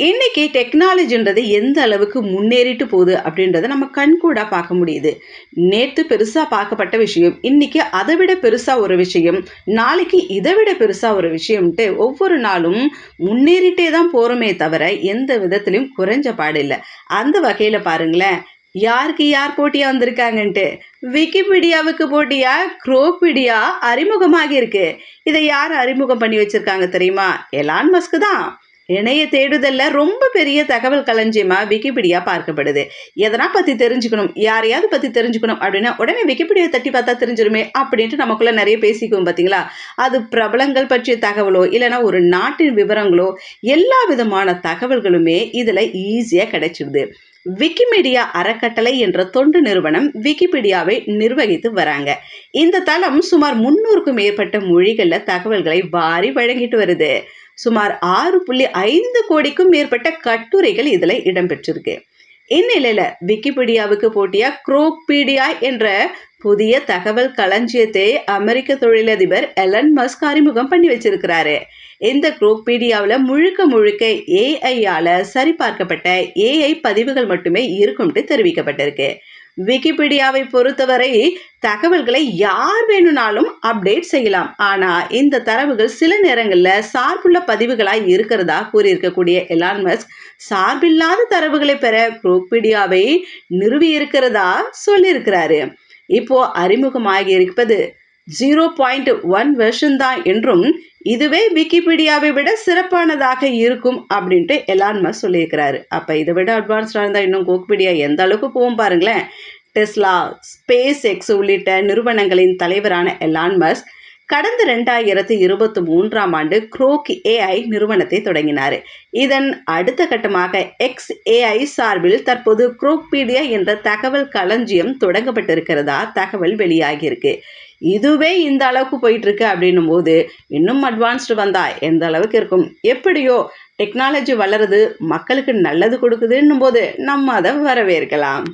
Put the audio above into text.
இன்னைக்கு டெக்னாலஜின்றது எந்த அளவுக்கு முன்னேறிட்டு போகுது அப்படின்றத நம்ம கண்கூடாக பார்க்க முடியுது. நேற்று பெருசாக பார்க்கப்பட்ட விஷயம் இன்னைக்கு அதை விட பெருசாக ஒரு விஷயம் நாளைக்கு இதை விட பெருசாக ஒரு விஷயம்ட்டு ஒவ்வொரு நாளும் முன்னேறிட்டே தான் போகிறோமே தவிர எந்த விதத்துலையும் குறைஞ்ச பாடில்லை அந்த வகையில் பாருங்களேன் யாருக்கு யார் போட்டியாக வந்திருக்காங்கன்ட்டு? விக்கிபீடியாவுக்கு போட்டியா? குரோபீடியா அறிமுகமாகி இருக்கு இதை யார் அறிமுகம் பண்ணி வச்சிருக்காங்க தெரியுமா? எலான் மஸ்க் தான். இணைய தேடுதலில் ரொம்ப பெரிய தகவல் களஞ்சியமாக விக்கிபீடியா பார்க்கப்படுது. எதனா பற்றி தெரிஞ்சுக்கணும் யாரையாவது பற்றி தெரிஞ்சுக்கணும் அப்படின்னா உடனே விக்கிபீடியா தட்டி பார்த்தா தெரிஞ்சிருமே அப்படின்ட்டு நமக்குள்ள நிறைய பேசிக்குவோம் பார்த்தீங்களா அது பிரபலங்கள் பற்றிய தகவலோ இல்லைன்னா ஒரு நாட்டின் விவரங்களோ எல்லா விதமான தகவல்களுமே இதில் ஈஸியாக கிடைச்சிடுது விக்கிமீடியா அறக்கட்டளை என்ற தொண்டு நிறுவனம் விக்கிபீடியாவை நிர்வகித்து வராங்க. இந்த தளம் சுமார் முன்னூறுக்கும் மேற்பட்ட மொழிகளில் தகவல்களை வாரி வழங்கிட்டு வருது. சுமார் ஆறு புள்ளி ஐந்து கோடிக்கும் மேற்பட்ட கட்டுரைகள் இதில் இடம்பெற்றிருக்கு. இந்நிலையில விக்கிபீடியாவுக்கு போட்டியா குரோக்பீடியா என்ற புதிய தகவல் களஞ்சியத்தை அமெரிக்க தொழிலதிபர் எலன் மஸ்க் அறிமுகம் பண்ணி வச்சிருக்கிறாரு. இந்த குரோக்பீடியாவில் முழுக்க முழுக்க ஏஐயால் சரிபார்க்கப்பட்ட ஏஐ பதிவுகள் மட்டுமே இருக்கும்ட்டு தெரிவிக்கப்பட்டிருக்கு. விக்கிபீடியாவை பொறுத்தவரை தகவல்களை யார் வேணும்னாலும் அப்டேட் செய்யலாம். ஆனால் இந்த தரவுகள் சில நேரங்களில் சார்புள்ள பதிவுகளாக இருக்கிறதா கூறியிருக்கக்கூடிய எலான் மஸ்க் சார்பில்லாத தரவுகளை பெற குரோக்பீடியாவை நிறுவி இருக்கிறதா சொல்லியிருக்கிறாரு. இப்போ அறிமுகமாகி இருப்பது ஜீரோ பாயிண்ட் ஒன் வெர்ஷன் தான் என்றும் இதுவே விக்கிபீடியாவை விட சிறப்பானதாக இருக்கும் அப்படின்ட்டு எலான்மா சொல்லியிருக்கிறாரு. அப்போ இதை விட அட்வான்ஸ்டாக இருந்தால் இன்னும் கோக்பீடியா எந்த அளவுக்கு போகும் பாருங்களேன். டெஸ்லா ஸ்பேஸ் எக்ஸ் உள்ளிட்ட நிறுவனங்களின் தலைவரான எலான் மஸ்க் கடந்த ரெண்டாயிரத்தி இருபத்தி மூன்றாம் ஆண்டு குரோக் ஏஐ நிறுவனத்தை தொடங்கினார். இதன் அடுத்த கட்டமாக எக்ஸ் ஏஐ சார்பில் தற்போது குரோக்பீடியா என்ற தகவல் களஞ்சியம் தொடங்கப்பட்டிருக்கிறதா தகவல் வெளியாகியிருக்கு. இதுவே இந்த அளவுக்கு போயிட்டு இருக்கு அப்படின்னும் போது இன்னும் அட்வான்ஸ்டு வந்தா எந்த அளவுக்கு இருக்கும்? எப்படியோ டெக்னாலஜி வளருது மக்களுக்கு நல்லது கொடுக்குதுன்னும் போது நம்ம அதை வரவேற்கலாம்.